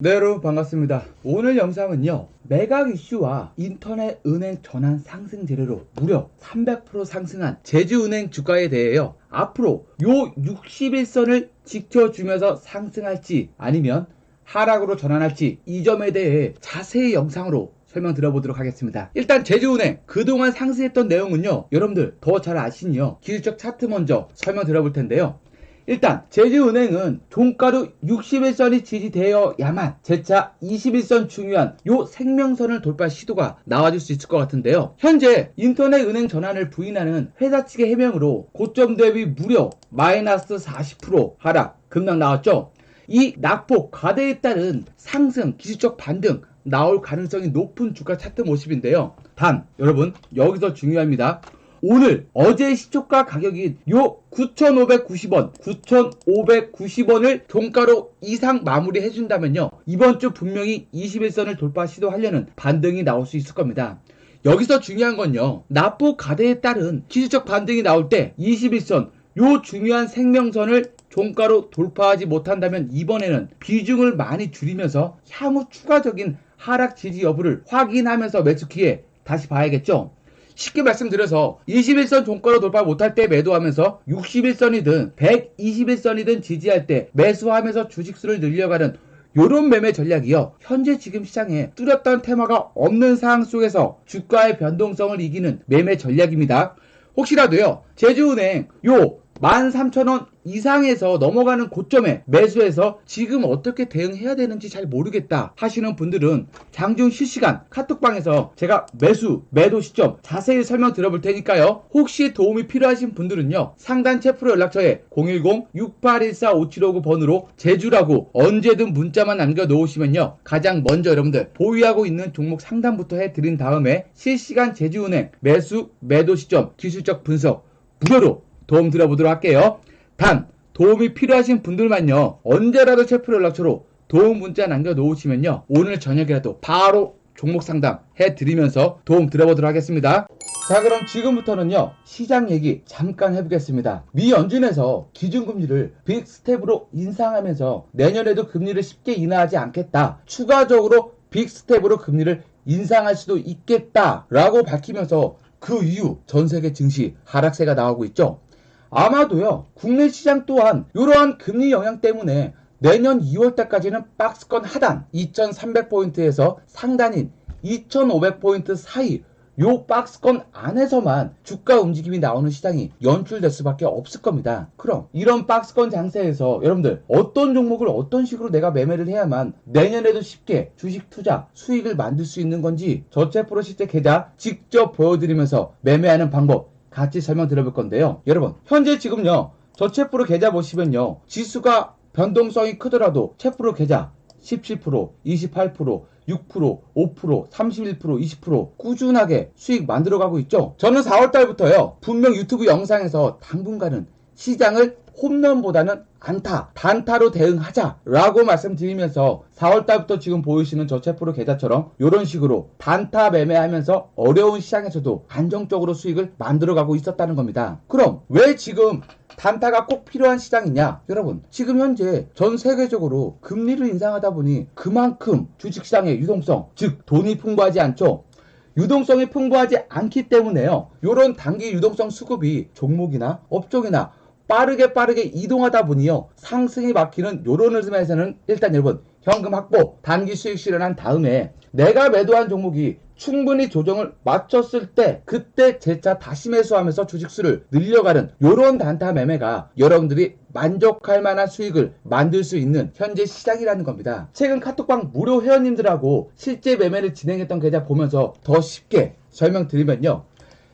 네 여러분 반갑습니다 오늘 영상은요 매각 이슈와 인터넷 은행 전환 상승 재료로 무려 300% 상승한 제주은행 주가에 대해요 앞으로 요 61선을 지켜주면서 상승할지 아니면 하락으로 전환할지 이 점에 대해 자세히 영상으로 설명 드려보도록 하겠습니다. 일단 제주은행 그동안 상승했던 내용은요. 여러분들 더 잘 아시니요. 기술적 차트 먼저 설명 드려볼 텐데요. 일단 제주은행은 종가로 61선이 지지되어야만 재차 21선 중요한 요 생명선을 돌파 시도가 나와줄 수 있을 것 같은데요. 현재 인터넷 은행 전환을 부인하는 회사 측의 해명으로 고점 대비 무려 마이너스 40% 하락 급락 나왔죠. 이 낙폭 과대에 따른 상승 기술적 반등 나올 가능성이 높은 주가 차트 모습인데요. 단 여러분 여기서 중요합니다. 오늘 어제 시초가 가격인 요 9,590원, 9,590원을 종가로 이상 마무리 해 준다면요. 이번 주 분명히 21선을 돌파 시도하려는 반등이 나올 수 있을 겁니다. 여기서 중요한 건요. 납부 가대에 따른 기술적 반등이 나올 때 21선 요 중요한 생명선을 종가로 돌파하지 못한다면 이번에는 비중을 많이 줄이면서 향후 추가적인 하락 지지 여부를 확인하면서 매수기에 다시 봐야겠죠. 쉽게 말씀드려서 21선 종가로 돌파 못할 때 매도하면서 61선이든 121선이든 지지할 때 매수하면서 주식수를 늘려가는 요런 매매 전략이요. 현재 지금 시장에 뚜렷한 테마가 없는 상황 속에서 주가의 변동성을 이기는 매매 전략입니다. 혹시라도요. 제주은행 요 13,000원 이상에서 넘어가는 고점에 매수해서 지금 어떻게 대응해야 되는지 잘 모르겠다 하시는 분들은 장중 실시간 카톡방에서 제가 매수, 매도 시점 자세히 설명 드려볼 테니까요. 혹시 도움이 필요하신 분들은요. 상단 채프로 연락처에 010-6814-5759 번으로 제주라고 언제든 문자만 남겨놓으시면요. 가장 먼저 여러분들 보유하고 있는 종목 상담부터 해드린 다음에 실시간 제주은행 매수, 매도 시점 기술적 분석 무료로 도움 드려보도록 할게요. 단 도움이 필요하신 분들만요. 언제라도 체프 연락처로 도움 문자 남겨놓으시면요. 오늘 저녁이라도 바로 종목 상담 해드리면서 도움 드려보도록 하겠습니다. 자 그럼 지금부터는요 시장 얘기 잠깐 해보겠습니다 미 연준에서 기준금리를 빅스텝으로 인상하면서 내년에도 금리를 쉽게 인하하지 않겠다 추가적으로 빅스텝으로 금리를 인상할 수도 있겠다 라고 밝히면서 그 이후 전 세계 증시 하락세가 나오고 있죠 아마도요 국내 시장 또한 이러한 금리 영향 때문에 내년 2월달까지는 박스권 하단 2300포인트에서 상단인 2500포인트 사이 요 박스권 안에서만 주가 움직임이 나오는 시장이 연출될 수밖에 없을 겁니다. 그럼 이런 박스권 장세에서 여러분들 어떤 종목을 어떤 식으로 내가 매매를 해야만 내년에도 쉽게 주식 투자 수익을 만들 수 있는 건지 저체 프로 실제 계좌 직접 보여드리면서 매매하는 방법 같이 설명 드려볼 건데요. 여러분 현재 지금요 저체프로 계좌 보시면요 지수가 변동성이 크더라도 체프로 계좌 17%, 28%, 6%, 5%, 31%, 20% 꾸준하게 수익 만들어가고 있죠. 저는 4월달부터요. 분명 유튜브 영상에서 당분간은 시장을 홈런보다는 안타, 단타로 대응하자라고 말씀드리면서 4월달부터 지금 보이시는 저체프로 계좌처럼 이런 식으로 단타 매매하면서 어려운 시장에서도 안정적으로 수익을 만들어가고 있었다는 겁니다. 그럼 왜 지금 단타가 꼭 필요한 시장이냐? 여러분, 지금 현재 전 세계적으로 금리를 인상하다 보니 그만큼 주식시장의 유동성, 즉 돈이 풍부하지 않죠? 유동성이 풍부하지 않기 때문에요. 이런 단기 유동성 수급이 종목이나 업종이나 빠르게 빠르게 이동하다 보니요. 상승이 막히는 요런 흐름에서는 일단 여러분 현금 확보, 단기 수익 실현한 다음에 내가 매도한 종목이 충분히 조정을 맞췄을 때 그때 재차 다시 매수하면서 주식수를 늘려가는 요런 단타 매매가 여러분들이 만족할 만한 수익을 만들 수 있는 현재 시장이라는 겁니다. 최근 카톡방 무료 회원님들하고 실제 매매를 진행했던 계좌 보면서 더 쉽게 설명드리면요.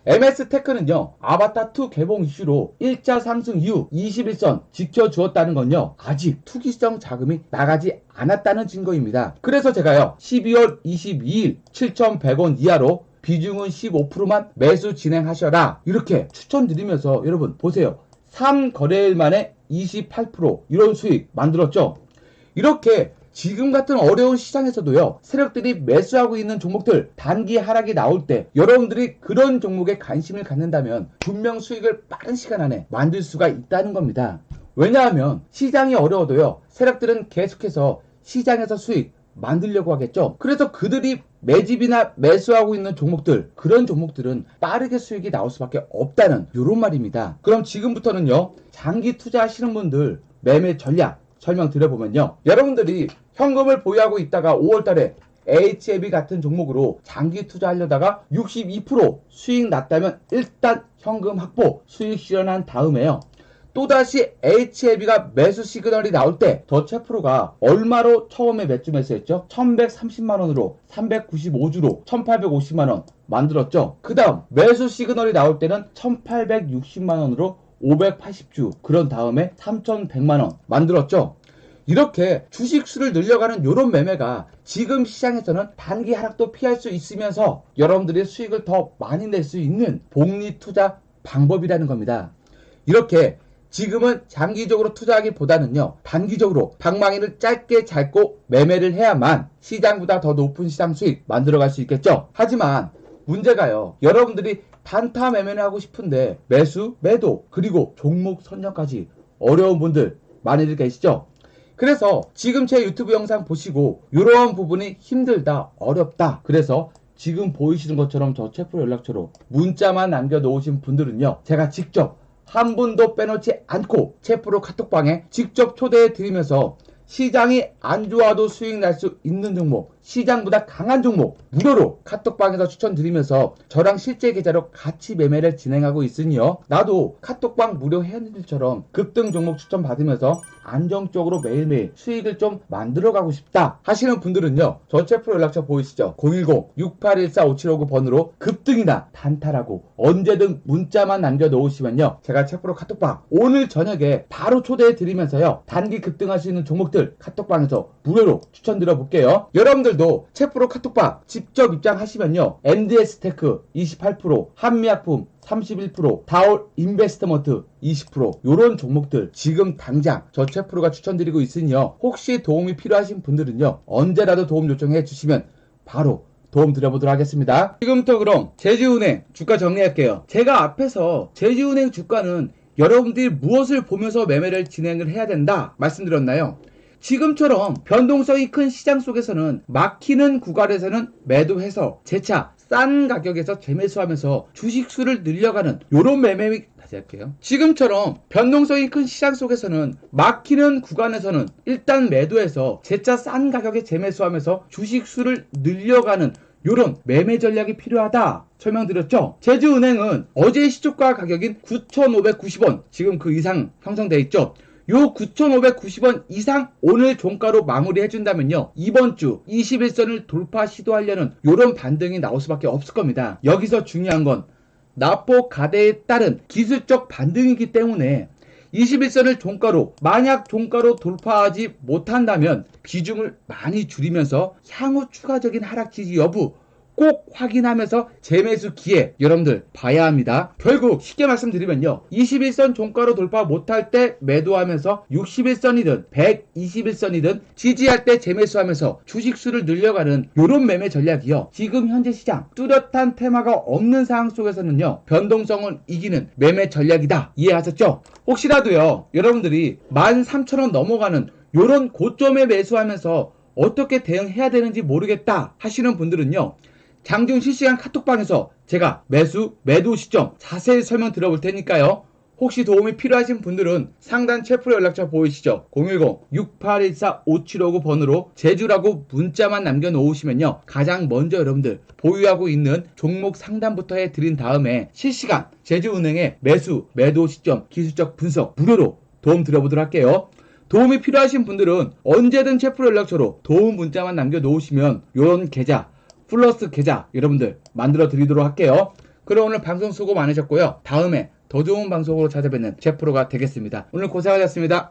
MS테크는요, 아바타2 개봉 이슈로 1차 상승 이후 21선 지켜주었다는 건요, 아직 투기성 자금이 나가지 않았다는 증거입니다. 그래서 제가요, 12월 22일 7,100원 이하로 비중은 15%만 매수 진행하셔라. 이렇게 추천드리면서 여러분 보세요. 3거래일 만에 28% 이런 수익 만들었죠? 이렇게 지금 같은 어려운 시장에서도요, 세력들이 매수하고 있는 종목들 단기 하락이 나올 때 여러분들이 그런 종목에 관심을 갖는다면 분명 수익을 빠른 시간 안에 만들 수가 있다는 겁니다. 왜냐하면 시장이 어려워도요, 세력들은 계속해서 시장에서 수익 만들려고 하겠죠. 그래서 그들이 매집이나 매수하고 있는 종목들 그런 종목들은 빠르게 수익이 나올 수밖에 없다는 이런 말입니다. 그럼 지금부터는요 장기 투자하시는 분들 매매 전략 설명드려보면요 여러분들이 현금을 보유하고 있다가 5월달에 HAB 같은 종목으로 장기 투자하려다가 62% 수익 났다면 일단 현금 확보 수익 실현한 다음에요 또다시 HLB가 매수 시그널이 나올 때 더체프로가 얼마로 처음에 몇주 매수했죠? 1130만원으로 395주로 1850만원 만들었죠. 그 다음 매수 시그널이 나올 때는 1860만원으로 580주 그런 다음에 3100만 원 만들었죠. 이렇게 주식 수를 늘려가는 이런 매매가 지금 시장에서는 단기 하락도 피할 수 있으면서 여러분들이 수익을 더 많이 낼 수 있는 복리 투자 방법이라는 겁니다. 이렇게 지금은 장기적으로 투자하기보다는요, 단기적으로 방망이를 짧게 잡고 매매를 해야만 시장보다 더 높은 시장 수익 만들어갈 수 있겠죠? 하지만 문제가요, 여러분들이 단타 매매를 하고 싶은데 매수, 매도, 그리고 종목 선정까지 어려운 분들 많이들 계시죠? 그래서 지금 제 유튜브 영상 보시고 이러한 부분이 힘들다, 어렵다. 그래서 지금 보이시는 것처럼 저 체프 연락처로 문자만 남겨놓으신 분들은요, 제가 직접 한 분도 빼놓지 않고 체프로 카톡방에 직접 초대해 드리면서 시장이 안 좋아도 수익 날 수 있는 종목, 시장보다 강한 종목 무료로 카톡방에서 추천드리면서 저랑 실제 계좌로 같이 매매를 진행하고 있으니요. 나도 카톡방 무료 회원들처럼 급등 종목 추천 받으면서 안정적으로 매일매일 수익을 좀 만들어가고 싶다 하시는 분들은요. 저 체프로 연락처 보이시죠? 010-6814-5759 번으로 급등이나 단타라고 언제든 문자만 남겨놓으시면요. 제가 체프로 카톡방 오늘 저녁에 바로 초대해 드리면서요. 단기 급등할 수 있는 종목들 카톡방에서 무료로 추천드려 볼게요. 여러분들도 체프로 카톡방 직접 입장하시면요. MDS 테크 28%, 한미약품 31%, 다올 인베스트먼트 20%, 요런 종목들 지금 당장 저 체프로가 추천드리고 있으니요. 혹시 도움이 필요하신 분들은요. 언제라도 도움 요청해 주시면 바로 도움 드려보도록 하겠습니다. 지금부터 그럼 제주은행 주가 정리할게요. 제가 앞에서 제주은행 주가는 여러분들이 무엇을 보면서 매매를 진행을 해야 된다 말씀드렸나요? 지금처럼 변동성이 큰 시장 속에서는 막히는 구간에서는 매도해서 재차 싼 가격에서 재매수하면서 주식 수를 늘려가는 요런 매매 다시 할게요. 지금처럼 변동성이 큰 시장 속에서는 막히는 구간에서는 일단 매도해서 재차 싼 가격에 재매수하면서 주식 수를 늘려가는 요런 매매 전략이 필요하다 설명드렸죠. 제주은행은 어제 시초가 가격인 9,590원 지금 그 이상 형성되어 있죠. 요 9,590원 이상 오늘 종가로 마무리 해준다면요. 이번 주 21선을 돌파 시도하려는 요런 반등이 나올 수밖에 없을 겁니다. 여기서 중요한 건 나포 가대에 따른 기술적 반등이기 때문에 21선을 종가로 만약 종가로 돌파하지 못한다면 비중을 많이 줄이면서 향후 추가적인 하락 지지 여부 꼭 확인하면서 재매수 기회 여러분들 봐야 합니다. 결국 쉽게 말씀드리면요. 21선 종가로 돌파 못할 때 매도하면서 61선이든 121선이든 지지할 때 재매수하면서 주식수를 늘려가는 요런 매매 전략이요. 지금 현재 시장 뚜렷한 테마가 없는 상황 속에서는요. 변동성을 이기는 매매 전략이다. 이해하셨죠? 혹시라도요. 여러분들이 13,000원 넘어가는 요런 고점에 매수하면서 어떻게 대응해야 되는지 모르겠다 하시는 분들은요. 장중 실시간 카톡방에서 제가 매수, 매도 시점 자세히 설명 드려볼 테니까요. 혹시 도움이 필요하신 분들은 상단 체프로 연락처 보이시죠? 010-6814-5759 번으로 제주라고 문자만 남겨놓으시면요. 가장 먼저 여러분들 보유하고 있는 종목 상담부터 해드린 다음에 실시간 제주은행의 매수, 매도 시점, 기술적 분석 무료로 도움 드려보도록 할게요. 도움이 필요하신 분들은 언제든 체프로 연락처로 도움 문자만 남겨놓으시면 이런 계좌 플러스 계좌 여러분들 만들어 드리도록 할게요. 그럼 오늘 방송 수고 많으셨고요. 다음에 더 좋은 방송으로 찾아뵙는 제프로가 되겠습니다. 오늘 고생하셨습니다.